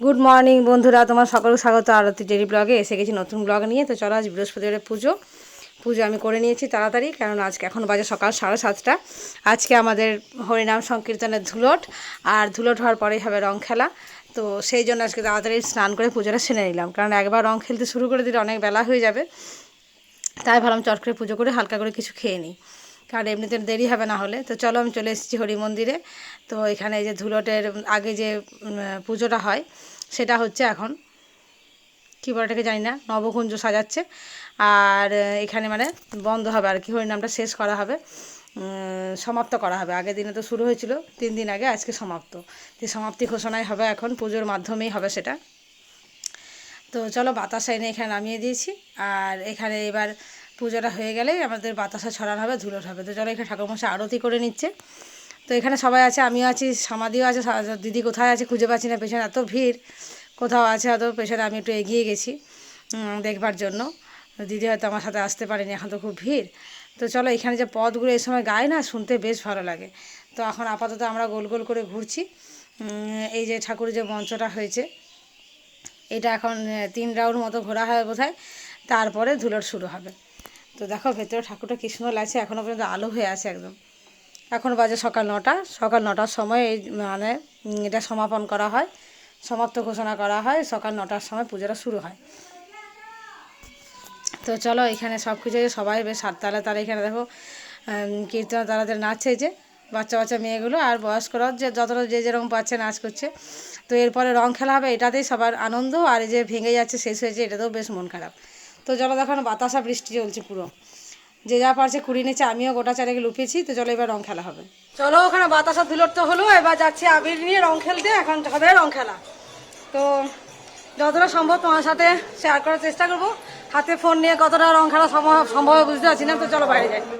Good morning বন্ধুরা। তোমার সকল স্বাগত আরতি ডেরি ব্লগে এসে গেছি নতুন ব্লগ নিয়ে। তো চলো, আজ বৃহস্পতিবারের পুজো। পুজো আমি করে নিয়েছি তাড়াতাড়ি, কারণ আজকে এখন বাজে সকাল সাড়ে সাতটা। আজকে আমাদের হরিনাম সংকীর্তনের ধুলট, আর ধুলট হওয়ার পরেই হবে রং খেলা। তো সেই জন্য আজকে তাড়াতাড়ি স্নান করে পুজোটা সেরে নিলাম। কারণ একবার রং খেলতে শুরু করে দিলে অনেক বেলা হয়ে যাবে। তাই ভাবলাম চট করে পুজো করে হালকা করে কিছু খেয়ে নিই। কারণ এমনিতে দেরি হবে না হলে। তো চলো আমি চলে এসেছি হরি মন্দিরে। তো এখানে যে ধুলটের আগে যে পুজোটা হয়, সেটা হচ্ছে এখন, কী বলে এটাকে জানি না, নবকুঞ্জ সাজাচ্ছে। আর এখানে মানে বন্ধ হবে আর কি হরিনামটা শেষ করা হবে। সমাপ্ত করা হবে। আগের দিনে তো শুরু হয়েছিল, তিন দিন আগে, আজকে সমাপ্ত। তো সমাপ্তি ঘোষণাই হবে এখন, পুজোর মাধ্যমেই হবে সেটা। তো চলো বাতাসা এনে এখানে নামিয়ে দিয়েছি। আর এখানে এবার পুজোটা হয়ে গেলেই আমাদের বাতাসা ছড়ানো হবে ধুলোট হবে। তো চলো এখানে ঠাকুরমশাই আরতি করে নিচ্ছে। তো এখানে সবাই আছে, আমিও আছি সমাধিও আছে দিদি কোথায় আছে খুঁজে পাচ্ছি না, পেছনে এত ভিড়। কোথাও আছে হয়তো পেছনে, আমি একটু এগিয়ে গেছি দেখবার জন্য। দিদি হয়তো আমার সাথে আসতে পারেনি, এখন তো খুব ভিড়। তো চলো এখানে যে পদগুলো এই সময় গায় না, শুনতে বেশ ভালো লাগে। তো এখন আপাতত আমরা গোল গোল করে ঘুরছি। এই যে ঠাকুরের যে মঞ্চটা হয়েছে, এটা এখন তিন রাউন্ড মতো ঘোরা হয় বোধহয়। তারপরে ধুলোর শুরু হবে। তো দেখো, ভেতরে ঠাকুরটা কি সুন্দর লাগছে এখনও পর্যন্ত আলো হয়ে আছে একদম। এখন বাজে সকাল নটা, সকাল নটার সময় এই মানে এটা সমাপন করা হয়, সমাপ্ত ঘোষণা করা হয়, সকাল নটার সময় পুজোটা শুরু হয়। তো চলো, এখানে সব কিছু সবাই বেশ হাত তালে তালে এখানে দেখো কীর্তন তারাদের নাচছে যে, বাচ্চা বাচ্চা মেয়েগুলো আর বয়স্করাও যে যতটা যে যেরকম পাচ্ছে নাচ করছে। তো এরপরে রং খেলা হবে, এটাতেই সবার আনন্দ, আর এই যে ভেঙে যাচ্ছে, শেষ হয়েছে, এটাতেও বেশ মন খারাপ। তো চলো দেখো বাতাসা বৃষ্টি চলছে পুরো। যে যা পারছে কুড়ি নিচে আমিও গোটা চারেক লুপিয়েছি, তো চলো এবার রং খেলা হবে। চলো, ওখানে বাতাসা ধুলোর তো হলো, এবার যাচ্ছি আবির নিয়ে রং খেলতে, এখন হবে রং খেলা। তো যতটা সম্ভব তোমার সাথে শেয়ার করার চেষ্টা করব। হাতে ফোন নিয়ে কতটা রং খেলা সম্ভব সম্ভব বুঝতে পারছি না, তো চলো বাইরে যাই।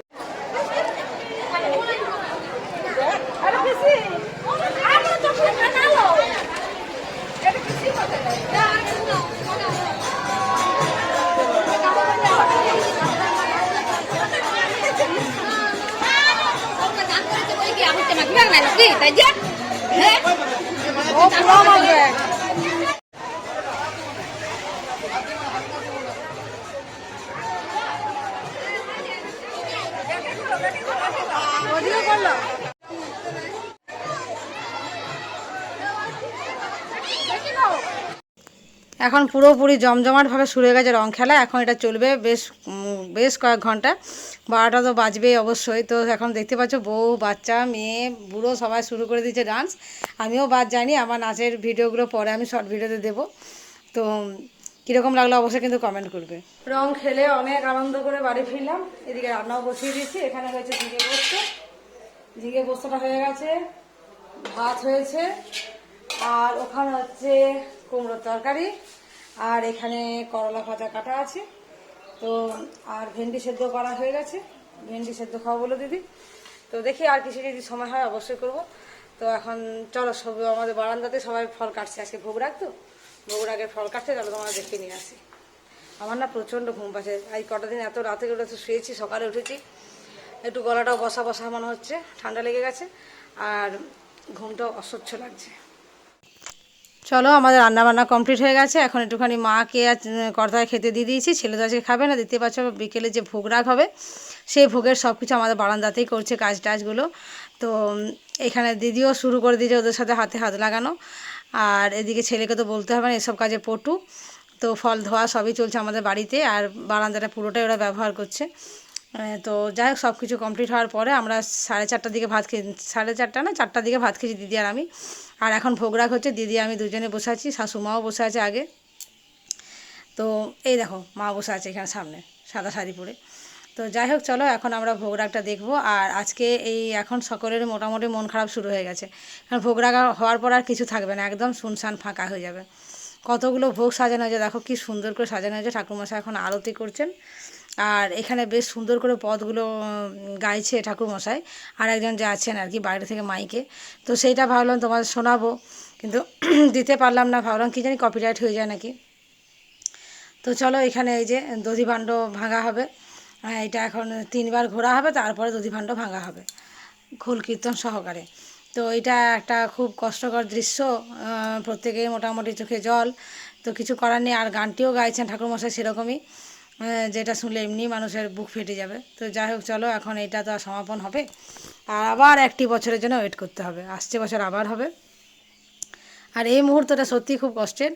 ও পুরো মারবে ওদিকে করল? এখন পুরোপুরি জমজমাটভাবে শুরু হয়ে গেছে রং খেলা, এখন এটা চলবে বেশ বেশ কয়েক ঘণ্টা। বারোটা তো বাজবেই অবশ্যই। তো এখন দেখতে পাচ্ছ বউ, বাচ্চা, মেয়ে, বুড়ো সবাই শুরু করে দিয়েছে ডান্স আমিও বাদ জানি আমার নাচের ভিডিওগুলো পরে আমি শর্ট ভিডিওতে দেবো। তো, কীরকম লাগল অবশ্যই কিন্তু কমেন্ট করবে। রং খেলে অনেক আনন্দ করে বাড়ি ফিরলাম। এদিকে রান্নাও বসিয়ে দিয়েছি। এখানে হয়েছে ঝিঙে পোস্ত। ঝিঙে পোস্তটা হয়ে গেছে। ভাত হয়েছে। আর ওখানে হচ্ছে কুমড়োর তরকারি, আর এখানে করলা ভাজা কাটা আছে। তো, আর ভেন্ডি সেদ্ধ করা হয়ে গেছে। ভেন্ডি সেদ্ধ খাওয়া বলো দিদি। তো দেখি আর কিছু যদি সময় হয় অবশ্যই করব। তো এখন চলো সব আমাদের বারান্দাতে সবাই ফল কাটছে আজকে ভোগ রাখতো ভোগ রাগের ফল কাটছে, চলো তোমরা দেখে নিয়ে আসি। আমার না প্রচণ্ড ঘুম পাচ্ছে। এই কটা দিন এত রাতে করে তো শুয়েছি, সকালে উঠেছি। একটু গলাটাও বসা বসা মনে হচ্ছে, ঠান্ডা লেগে গেছে। আর ঘুমটাও অস্বচ্ছ লাগছে। চলো, আমাদের রান্না বান্না কমপ্লিট হয়ে গেছে। এখন একটুখানি মাকে আর কর্তায় খেতে দিয়ে দিয়েছি। ছেলে তো আজকে খাবে না দিতে পারছ বিকেলে যে ভোগ রাগ হবে, সেই ভোগের সব কিছু আমাদের বারান্দাতেই করছে কাজ টাজগুলো। তো এখানে দিদিও শুরু করে দিয়েছে ওদের সাথে হাতে হাত লাগানো। আর এদিকে ছেলেকে তো বলতে হবে না, এসব কাজে পটু। তো ফল ধোয়া সবই চলছে আমাদের বাড়িতে, আর বারান্দাটা পুরোটাই ওরা ব্যবহার করছে। তো যাই হোক সব কিছু কমপ্লিট হওয়ার পরে আমরা সাড়ে চারটার দিকে ভাত খেয়ে, সাড়ে চারটা না, চারটার দিকে ভাত খেয়েছি, দিদি আর আমি। আর এখন ভোগ রাগ হচ্ছে, দিদি আমি দুজনে বসে আছি শাশুমাও বসে আছে আগে। তো এই দেখো, মা বসে আছে এখানে সামনে, সাদা শাড়ি পরে। তো যাই হোক, চলো এখন আমরা ভোগ রাগটা দেখব। আর আজকে এই এখন সকলের মোটামুটি মন খারাপ শুরু হয়ে গেছে। কারণ ভোগ রাগ হওয়ার পর আর কিছু থাকবে না, একদম শুনশান ফাঁকা হয়ে যাবে। কতগুলো ভোগ সাজানো হয়েছে, দেখো কি সুন্দর করে সাজানো হয়েছে, ঠাকুরমশাই এখন আরতি করছেন। আর এখানে বেশ সুন্দর করে পদগুলো গাইছে ঠাকুরমশাই। আর একজন যে আছেন আর কি বাইরে থেকে মাইকে। তো সেইটা ভাবলাম তোমাদের শোনাবো কিন্তু দিতে পারলাম না ভাবলাম কি জানি কপিরাইট হয়ে যায় নাকি। তো চলো এখানে এই যে দধিভাণ্ড ভাঙা হবে। এটা এখন তিনবার ঘোরা হবে তারপরে দধিভাণ্ড ভাঙা হবে। খোল কীর্তন সহকারে। তো এটা একটা খুব কষ্টকর দৃশ্য আহ, প্রত্যেকের মোটামুটি চোখে জল। তো কিছু করার নেই আর গানটিও গাইছেন ঠাকুরমশাই সেরকমই। যেটা শুনলে এমনি মানুষের বুক ফেটে যাবে। তো যাই হোক, চলো, এখন এটা তো আর সমাপন হবে। আর আবার একটি বছরের জন্য ওয়েট করতে হবে। আসছে বছর আবার হবে। আর এই মুহূর্তটা সত্যি খুব কষ্টের।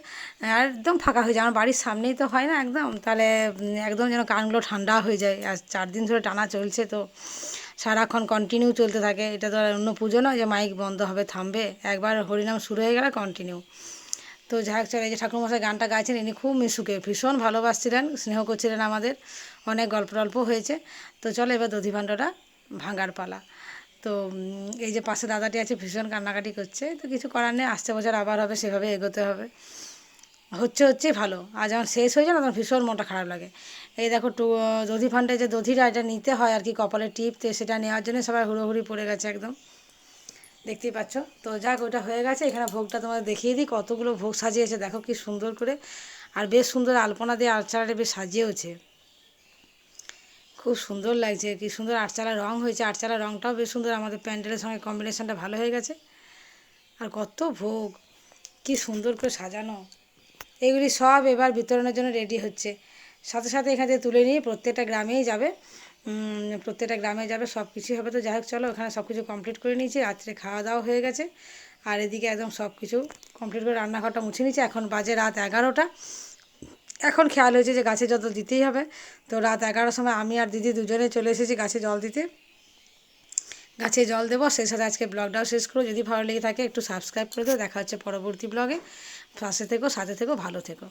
আর একদম ফাঁকা হয়ে যায়। আমার বাড়ির সামনেই তো হয় না একদম। তাহলে একদম যেন কানগুলো ঠান্ডা হয়ে যায়। আর চার দিন ধরে টানা চলছে, তো সারাক্ষণ কন্টিনিউ চলতে থাকে। এটা তো আর অন্য পুজো নয় যে মাইক বন্ধ হবে, থামবে। একবার হরিনাম শুরু হয়ে গেলে কন্টিনিউ তো যাই হোক, চলে এই যে ঠাকুরমশাই গানটা গাইছেন, ইনি খুব মিশুকে, ভীষণ ভালোবাসছিলেন, স্নেহ করছিলেন আমাদের, অনেক গল্প টল্প হয়েছে। তো চলো এবার দধি ভাণ্ডটা ভাঙার পালা। তো এই যে পাশে দাদাটি আছে, ভীষণ কান্নাকাটি করছে, তো কিছু করার নেই, আসছে বছর আবার হবে, সেভাবে এগোতে হবে। হচ্ছে হচ্ছে, ভালো। আর যখন শেষ হয়ে যায় না, তখন ভীষণ মনটা খারাপ লাগে। এই দেখো, টু, দধি ফান্ডে যে দধিটা এটা নিতে হয় আর কি কপালে টিপতে, সেটা নেওয়ার জন্য সবাই হুড়োহুড়ি পড়ে গেছে একদম। দেখতেই পাচ্ছ। তো যাক, ওটা হয়ে গেছে। এখানে ভোগটা তোমাদের দেখিয়ে দিই। কতগুলো ভোগ সাজিয়েছে, দেখো কি সুন্দর করে। আর বেশ সুন্দর আলপনা দিয়ে আর্চালাটা বেশ সাজিয়েওছে। খুব সুন্দর লাগছে, কি সুন্দর আটচালা রং হয়েছে। আটচালা রংটাও বেশ সুন্দর। আমাদের প্যান্ডেলের সঙ্গে কম্বিনেশনটা ভালো হয়ে গেছে। আর কত ভোগ! কি সুন্দর করে সাজানো। এগুলি সব এবার বিতরণের জন্য রেডি হচ্ছে। সাথে সাথে এখান তুলে নিয়ে প্রত্যেকটা গ্রামেই যাবে। প্রত্যেকটা গ্রামে যাবে সব কিছুই হবে তো। যাই হোক, চলো, ওখানে সব কিছু কমপ্লিট করে নিয়েছি। রাত্রে খাওয়া দাওয়া হয়ে গেছে। আর এদিকে একদম সব কিছু কমপ্লিট করে রান্নাঘরটা মুছে নিয়েছি। এখন বাজে রাত এগারোটা। এখন খেয়াল হয়েছে যে গাছে জল দিতেই হবে। তো রাত এগারোটার সময় আমি আর দিদি দুজনে চলে এসেছি গাছে জল দিতে। গাছে জল দেবো। সেই সাথে আজকে ব্লগটাও শেষ করো যদি ভালো লেগে থাকে একটু সাবস্ক্রাইব করে দেবো দেখা হচ্ছে পরবর্তী ব্লগে। পাশে থেকো, সাথে থেকো, ভালো থেকো।